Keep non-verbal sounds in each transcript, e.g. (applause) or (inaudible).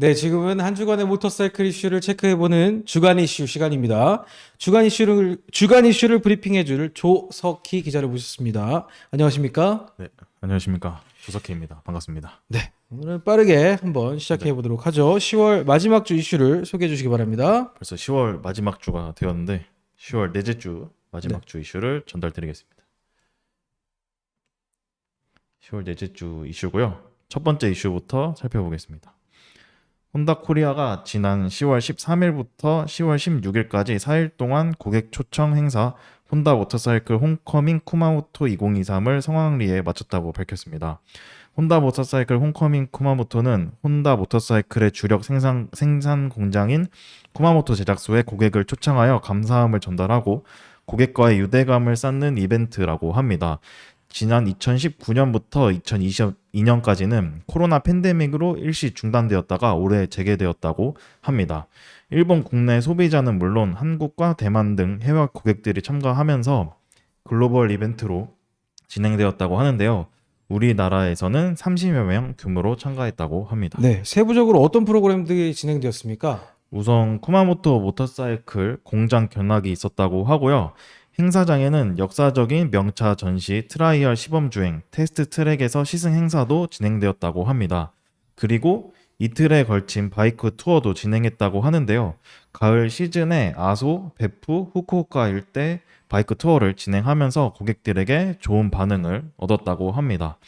네, 지금은 한 주간의 모터사이클 이슈를 체크해보는 주간 이슈 시간입니다. 주간 이슈를, 주간 이슈를 브리핑해줄 조석희 기자를 모셨습니다. 안녕하십니까? 네, 안녕하십니까 조석희입니다. 반갑습니다. 네. 오늘은 빠르게 한번 시작해보도록 하죠. 10월 마지막 주 이슈를 소개해 주시기 바랍니다. 벌써 10월 마지막 주가 되었는데 10월 넷째 주 마지막 네. 주 이슈를 전달드리겠습니다. 10월 넷째 주 이슈고요. 첫 번째 이슈부터 살펴보겠습니다. 혼다 코리아가 지난 10월 13일부터 10월 16일까지 4일 동안 고객 초청 행사 혼다 모터사이클 홈커밍 쿠마모토 2023을 성황리에 마쳤다고 밝혔습니다. 혼다 모터사이클 홈커밍 쿠마모토는 혼다 모터사이클의 주력 생산, 생산 공장인 쿠마모토 제작소에 고객을 초청하여 감사함을 전달하고 고객과의 유대감을 쌓는 이벤트라고 합니다. 지난 2019년부터 2022년까지는 코로나 팬데믹으로 일시 중단되었다가 올해 재개되었다고 합니다. 일본 국내 소비자는 물론 한국과 대만 등 해외 고객들이 참가하면서 글로벌 이벤트로 진행되었다고 하는데요. 우리나라에서는 30여 명 규모로 참가했다고 합니다. 네. 세부적으로 어떤 프로그램들이 진행되었습니까? 우선 쿠마모토 모터사이클 공장 견학이 있었다고 하고요. 행사장에는 역사적인 명차 전시, 트라이얼 시범 주행, 테스트 트랙에서 시승 행사도 진행되었다고 합니다. 그리고 이틀에 걸친 바이크 투어도 진행했다고 하는데요. 가을 시즌에 아소, 베프, 후쿠오카 일대 바이크 투어를 진행하면서 고객들에게 좋은 반응을 얻었다고 합니다.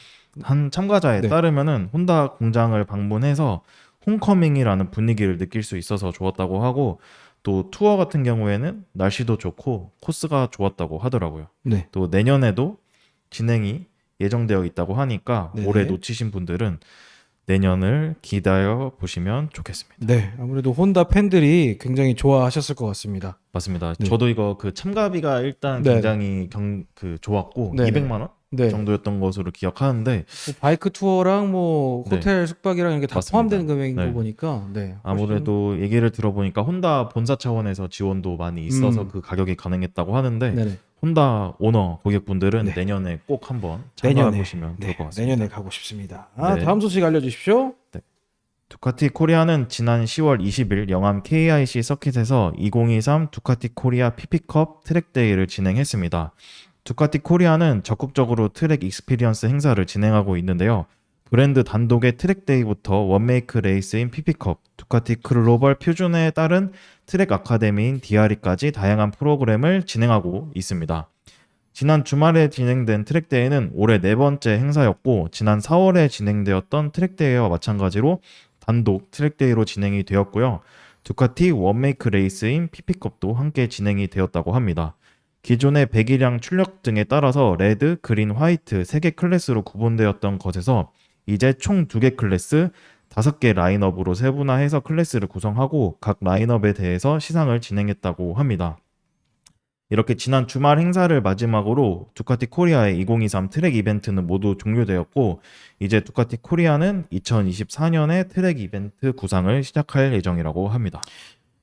한 참가자에 네. 따르면은 혼다 공장을 방문해서 홈커밍이라는 분위기를 느낄 수 있어서 좋았다고 하고 또 투어 같은 경우에는 날씨도 좋고 코스가 좋았다고 하더라고요. 네. 또 내년에도 진행이 예정되어 있다고 하니까 네. 올해 놓치신 분들은 내년을 기다려 보시면 좋겠습니다. 네. 아무래도 혼다 팬들이 굉장히 좋아하셨을 것 같습니다. 맞습니다. 네. 저도 이거 그 참가비가 일단 네. 굉장히 경, 그 좋았고 네. 200만 원 네. 정도였던 것으로 기억하는데 뭐 바이크 투어랑 뭐 네. 호텔 숙박이랑 이렇게 다 맞습니다. 포함되는 금액인 네. 거 보니까 네. 아무래도 얘기를 들어보니까 혼다 본사 차원에서 지원도 많이 있어서 음. 그 가격이 가능했다고 하는데 네네. 혼다 오너 고객분들은 네. 내년에 꼭 한번 참가해 내년에. 보시면 좋을 네. 것 같습니다. 내년에 가고 싶습니다. 아, 네. 다음 소식 알려주십시오. 두카티 코리아는 지난 10월 20일 영암 KIC 서킷에서 2023 두카티 코리아 피피컵 트랙데이를 진행했습니다. 두카티 코리아는 적극적으로 트랙 익스피리언스 행사를 진행하고 있는데요. 브랜드 단독의 트랙데이부터 원메이크 레이스인 피피컵, 두카티 글로벌 표준에 따른 트랙 아카데미인 DRE까지 다양한 프로그램을 진행하고 있습니다. 지난 주말에 진행된 트랙데이는 올해 네 번째 행사였고 지난 4월에 진행되었던 트랙데이와 마찬가지로 단독 트랙데이로 진행이 되었고요. 두카티 원메이크 레이스인 피피컵도 함께 진행이 되었다고 합니다. 기존의 배기량 출력 등에 따라서 레드, 그린, 화이트 3개 클래스로 구분되었던 것에서 이제 총 2개 클래스, 5개 라인업으로 세분화해서 클래스를 구성하고 각 라인업에 대해서 시상을 진행했다고 합니다. 이렇게 지난 주말 행사를 마지막으로 두카티 코리아의 2023 트랙 이벤트는 모두 종료되었고 이제 두카티 코리아는 2024년에 트랙 이벤트 구상을 시작할 예정이라고 합니다.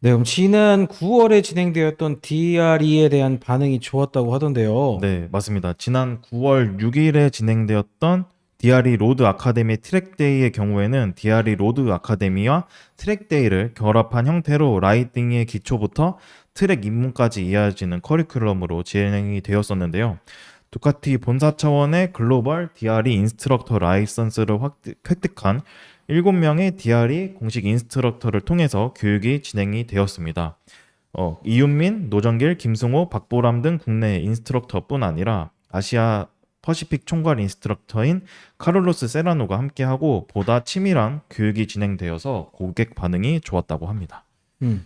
네, 그럼 지난 9월에 진행되었던 DRE에 대한 반응이 좋았다고 하던데요. 네, 맞습니다. 지난 9월 6일에 진행되었던 DRE 로드 아카데미 트랙데이의 경우에는 DRE 로드 아카데미와 트랙데이를 결합한 형태로 라이딩의 기초부터 트랙 입문까지 이어지는 커리큘럼으로 진행이 되었었는데요. 두카티 본사 차원의 글로벌 DRE 인스트럭터 라이선스를 확- 획득한 7명의 DRE 공식 인스트럭터를 통해서 교육이 진행이 되었습니다. 어, 이윤민, 노정길, 김승호, 박보람 등 국내 인스트럭터뿐 아니라 아시아 퍼시픽 총괄 인스트럭터인 카를로스 세라노가 함께하고 보다 치밀한 교육이 진행되어서 고객 반응이 좋았다고 합니다. 음.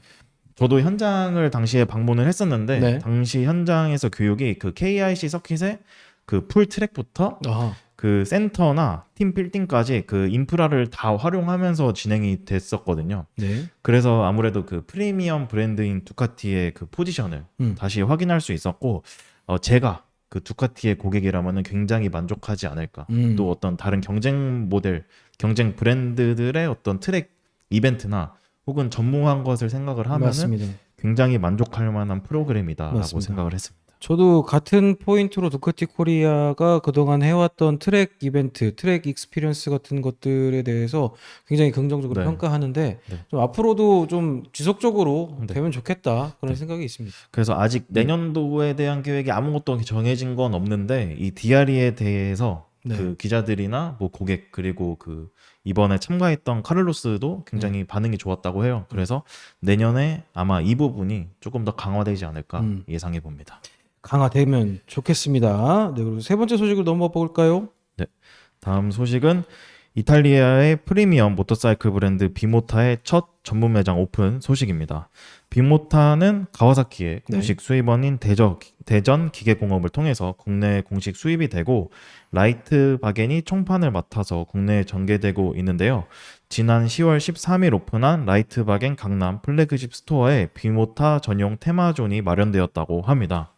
저도 현장을 당시에 방문을 했었는데 네. 당시 현장에서 교육이 그 KIC 서킷의 그 풀 트랙부터 아, 그 센터나 팀 빌딩까지 그 인프라를 다 활용하면서 진행이 됐었거든요. 네. 그래서 아무래도 그 프리미엄 브랜드인 두카티의 그 포지션을 음. 다시 확인할 수 있었고 어, 제가 그 두카티의 고객이라면 굉장히 만족하지 않을까. 음. 또 어떤 다른 경쟁 모델, 경쟁 브랜드들의 어떤 트랙 이벤트나 혹은 전무한 것을 생각을 하면은 맞습니다. 굉장히 만족할 만한 프로그램이다라고 맞습니다. 생각을 했습니다. 저도 같은 포인트로 두카티 코리아가 그동안 해왔던 트랙 이벤트, 트랙 익스피리언스 같은 것들에 대해서 굉장히 긍정적으로 네. 평가하는데 네. 좀 앞으로도 좀 지속적으로 네. 되면 좋겠다 그런 네. 생각이 있습니다. 그래서 아직 네. 내년도에 대한 계획이 아무것도 정해진 건 없는데 이 DRE에 대해서 네. 그 기자들이나 뭐 고객 그리고 그 이번에 참가했던 카를로스도 굉장히 네. 반응이 좋았다고 해요. 그래서 내년에 아마 이 부분이 조금 더 강화되지 않을까 음. 예상해 봅니다. 강화되면 좋겠습니다. 네, 그리고 세 번째 소식을 넘어가 볼까요? 다음 소식은 이탈리아의 프리미엄 모터사이클 브랜드 비모타의 첫 전문 매장 오픈 소식입니다. 비모타는 가와사키의 네. 공식 수입원인 대저, 대전 기계공업을 통해서 국내에 공식 수입이 되고 라이트 바겐이 총판을 맡아서 국내에 전개되고 있는데요. 지난 10월 13일 오픈한 라이트 바겐 강남 플래그십 스토어에 비모타 전용 테마존이 마련되었다고 합니다.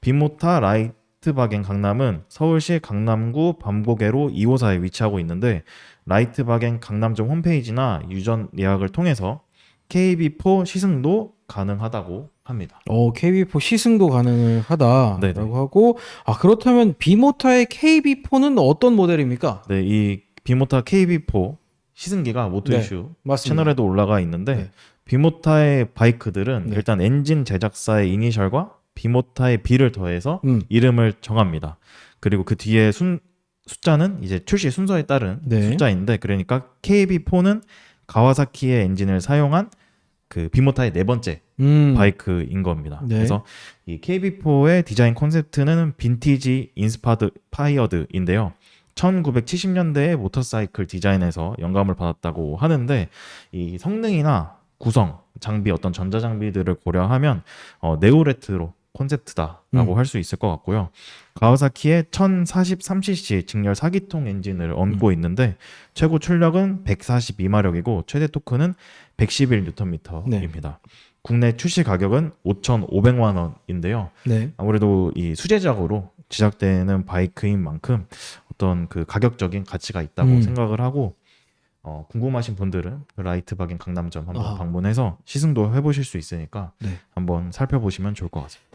비모타 라이트 바겐 강남은 서울시 강남구 밤고개로 2호사에 위치하고 있는데 라이트 바겐 강남점 홈페이지나 유전 예약을 통해서 KB4 시승도 가능하다고 합니다. 어, KB4 시승도 가능하다라고 네네. 하고 아 그렇다면 비모타의 KB4는 어떤 모델입니까? 네, 이 비모타 KB4 시승기가 네, 모토이슈 맞습니다. 채널에도 올라가 있는데 네. 비모타의 바이크들은 네. 일단 엔진 제작사의 이니셜과 비모타의 B를 더해서 음, 이름을 정합니다. 그리고 그 뒤에 순 숫자는 이제 출시 순서에 따른 네. 숫자인데 그러니까 KB4는 가와사키의 엔진을 사용한 그 비모타의 네 번째 음, 바이크인 겁니다. 네. 그래서 이 KB4의 디자인 콘셉트는 빈티지 인스파드 파이어드인데요. 1970년대의 모터사이클 디자인에서 영감을 받았다고 하는데 이 성능이나 구성, 장비 어떤 전자 장비들을 고려하면 어, 네오레트로 콘셉트다라고 음. 할수 있을 것 같고요. 가와사키의 1043cc 직렬 4기통 엔진을 음. 얹고 있는데 최고 출력은 142마력이고 최대 토크는 111Nm입니다. 국내 출시 가격은 5,500만 원인데요. 네. 아무래도 이 수제작으로 제작되는 바이크인 만큼 어떤 그 가격적인 가치가 있다고 음. 생각을 하고 어, 궁금하신 분들은 그 라이트 박인 강남점 한번 아하. 방문해서 시승도 해보실 수 있으니까 네. 한번 살펴보시면 좋을 것 같습니다.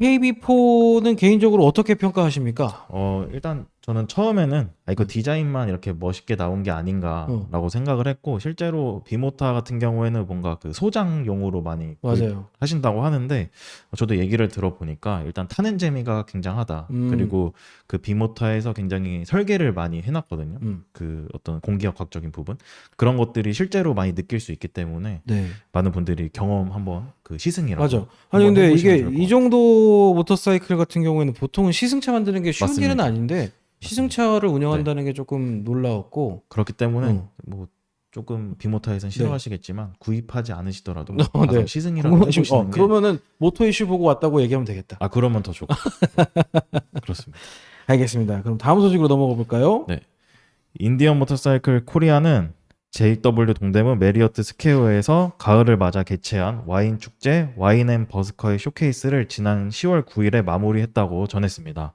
KB4는 개인적으로 어떻게 평가하십니까? 어, 일단 저는 처음에는 아, 이거 디자인만 이렇게 멋있게 나온 게 아닌가라고 생각을 했고 실제로 비모타 같은 경우에는 뭔가 그 소장용으로 많이 맞아요. 하신다고 하는데 저도 얘기를 들어보니까 일단 타는 재미가 굉장하다. 음. 그리고 그 비모타에서 굉장히 설계를 많이 해놨거든요. 음, 그 어떤 공기역학적인 부분 그런 것들이 실제로 많이 느낄 수 있기 때문에 네. 많은 분들이 경험 한번 그 시승이라고 맞아. 한번 아니 근데 해보시면 이게 좋을 것이 정도 모터사이클 같은 경우에는 보통은 시승차 만드는 게 쉬운 맞습니다. 일은 아닌데 시승차를 운영한다는 게 조금 놀라웠고 그렇기 때문에 어. 뭐 조금 비모타에서는 싫어하시겠지만 구입하지 않으시더라도 (laughs) 네. 어, 네. 시승이라도 궁금하시면 해보시는 어, 게 그러면은 모토 이슈 보고 왔다고 얘기하면 되겠다. 아 그러면 더 좋고 (laughs) 그렇습니다. 알겠습니다. 그럼 다음 소식으로 넘어가 볼까요? 네. 인디언 모터사이클 코리아는 JW 동대문 메리어트 스퀘어에서 가을을 맞아 개최한 와인 축제 와인 앤 버스커의 쇼케이스를 지난 10월 9일에 마무리했다고 전했습니다.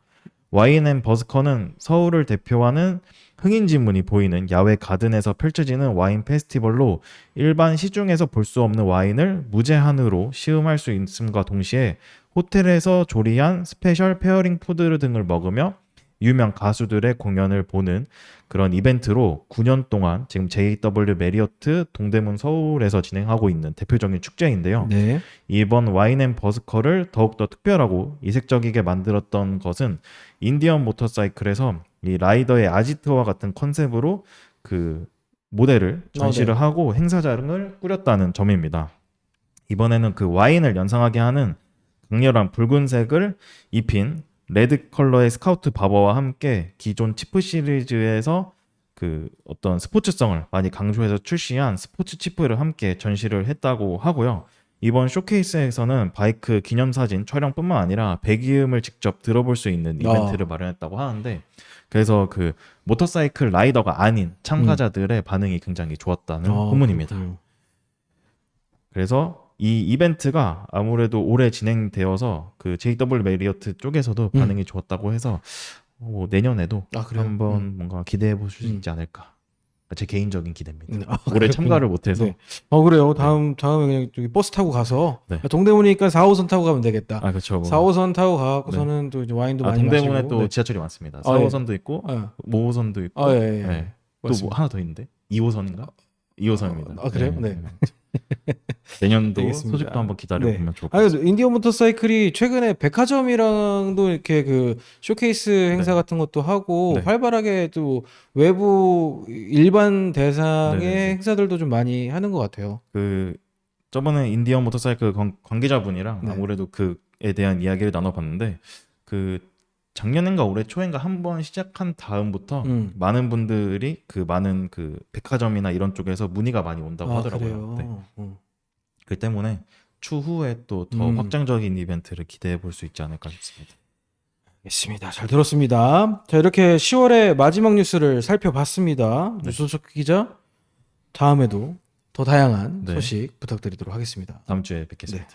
와인앤 버스커는 서울을 대표하는 흥인 지문이 보이는 야외 가든에서 펼쳐지는 와인 페스티벌로 일반 시중에서 볼 수 없는 와인을 무제한으로 시음할 수 있음과 동시에 호텔에서 조리한 스페셜 페어링 푸드 등을 먹으며 유명 가수들의 공연을 보는 그런 이벤트로 9년 동안 지금 JW 메리어트 동대문 서울에서 진행하고 있는 대표적인 축제인데요. 네. 이번 와인 앤 버스커를 더욱더 특별하고 이색적이게 만들었던 것은 인디언 모터사이클에서 이 라이더의 아지트와 같은 컨셉으로 그 모델을 전시를 어, 네. 하고 행사장을 꾸렸다는 점입니다. 이번에는 그 와인을 연상하게 하는 강렬한 붉은색을 입힌 레드 컬러의 스카우트 바버와 함께 기존 치프 시리즈에서 그 어떤 스포츠성을 많이 강조해서 출시한 스포츠 치프를 함께 전시를 했다고 하고요. 이번 쇼케이스에서는 바이크 기념 사진 촬영뿐만 아니라 배기음을 직접 들어볼 수 있는 아. 이벤트를 마련했다고 하는데 그래서 그 모터사이클 라이더가 아닌 참가자들의 반응이 굉장히 좋았다는 아, 후문입니다. 그렇군요. 그래서 이 이벤트가 아무래도 올해 진행되어서 그 JW 메리어트 쪽에서도 음. 반응이 좋았다고 해서 뭐 내년에도 아, 그래요? 한번 음. 뭔가 기대해 보실 수 음. 있지 않을까 제 개인적인 기대입니다. 음, 아, 올해 참가를 못해서 네. 어 그래요. 다음 다음에 그냥 저기 버스 타고 가서 네. 동대문이니까 4호선 타고 가면 되겠다. 아 그렇죠. 4호선 타고 가고서는 또 이제 와인도 아, 많이 동대문에 마시고. 또 네. 지하철이 많습니다. 아, 예. 4호선도 있고 아, 5호선도 있고 아, 예, 예. 네. 또뭐 맞습니다. 하나 더 있는데 2호선인가? 2호선입니다. 아, 그래요? 네. (laughs) 내년도 알겠습니다. 소집도 한번 기다려 보면 좋을 것 아. 그래서 인디언 모터사이클이 최근에 백화점이랑도 이렇게 그 쇼케이스 행사 네. 같은 것도 하고 네. 활발하게 또 외부 일반 대상의 네, 네, 네. 행사들도 좀 많이 하는 것 같아요. 그 저번에 인디언 모터사이클 관- 관계자분이랑 네. 아무래도 그에 대한 이야기를 나눠봤는데 그 작년인가 올해 초인가 한 번 시작한 다음부터 음. 많은 분들이 그 많은 그 백화점이나 이런 쪽에서 문의가 많이 온다고 아, 하더라고요. 네. 음. 그 때문에 추후에 또 더 음. 확장적인 이벤트를 기대해 볼 수 있지 않을까 싶습니다. 알겠습니다. 잘 들었습니다. 자, 이렇게 10월의 마지막 뉴스를 살펴봤습니다. 네. 유소석 기자, 다음에도 더 다양한 네. 소식 부탁드리도록 하겠습니다. 다음 주에 뵙겠습니다.